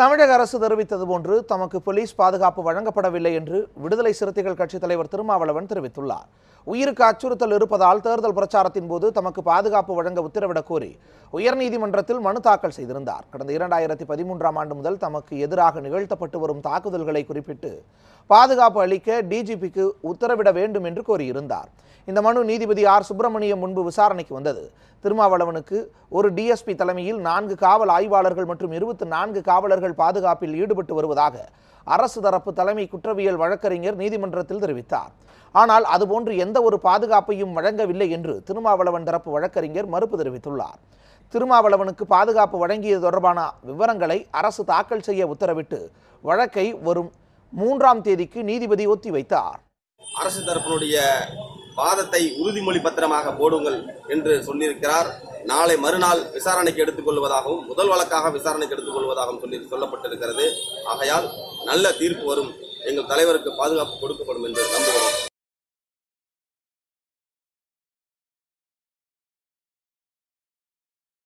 தமிழக அரசு தெரிவித்தது போன்று தமக்கு போலீஸ் பாதுகாப்பு வழங்கப்படவில்லை என்று விடுதலை சிறுத்தைகள் கட்சித் தலைவர் திருமாவளவன் தெரிவித்துள்ளார். உயிருக்கு அச்சுறுத்தல் இருப்பதால் தேர்தல் பிரச்சாரத்தின் போது தமக்கு பாதுகாப்பு வழங்க உத்தரவிடக் கோரி உயர்நீதிமன்றத்தில் மனு தாக்கல் செய்திருந்தார். கடந்த இரண்டாயிரத்தி பதிமூன்றாம் ஆண்டு முதல் தமக்கு எதிராக நிகழ்த்தப்பட்டு வரும் தாக்குதல்களை குறிப்பிட்டு பாதுகாப்பு அளிக்க டிஜிபிக்கு உத்தரவிட வேண்டும் என்று கோரியிருந்தார். இந்த மனு நீதிபதி ஆர். சுப்பிரமணியம் முன்பு விசாரணைக்கு வந்தது. திருமாவளவனுக்கு ஒரு டிஎஸ்பி தலைமையில் நான்கு காவல் ஆய்வாளர்கள் மற்றும் இருபத்தி நான்கு காவலர்கள் பாதுகாப்பில் ஈடுபட்டு வருவதாக அரசு தரப்பு தலைமை குற்றவியல் வழக்கறிஞர் நீதிமன்றத்தில் தெரிவித்தார். ஆனால் அதுபோன்று எந்த ஒரு பாதுகாப்பையும் வழங்கவில்லை என்று திருமாவளவன் தரப்பு வழக்கறிஞர் மறுப்பு தெரிவித்துள்ளார். திருமாவளவனுக்கு பாதுகாப்பு வழங்கியது தொடர்பான விவரங்களை அரசு தாக்கல் செய்ய உத்தரவிட்டு வழக்கை வரும் மூன்றாம் தேதிக்கு நீதிபதி ஒத்திவைத்தார் அரசு தரப்பினுடைய வாதத்தை உறுதிமொழி பத்திரமாக போடுங்கள் என்று சொல்லியிருக்கிறார். நாளை மறுநாள் விசாரணைக்கு எடுத்துக் கொள்வதாகவும் முதல் வழக்காக விசாரணைக்கு எடுத்துக் கொள்வதாகவும் சொல்லி சொல்லப்பட்டிருக்கிறது. ஆகையால் நல்ல தீர்ப்பு வரும். எங்கள் தலைவருக்கு பாதுகாப்பு கொடுக்கப்படும் என்று நம்ப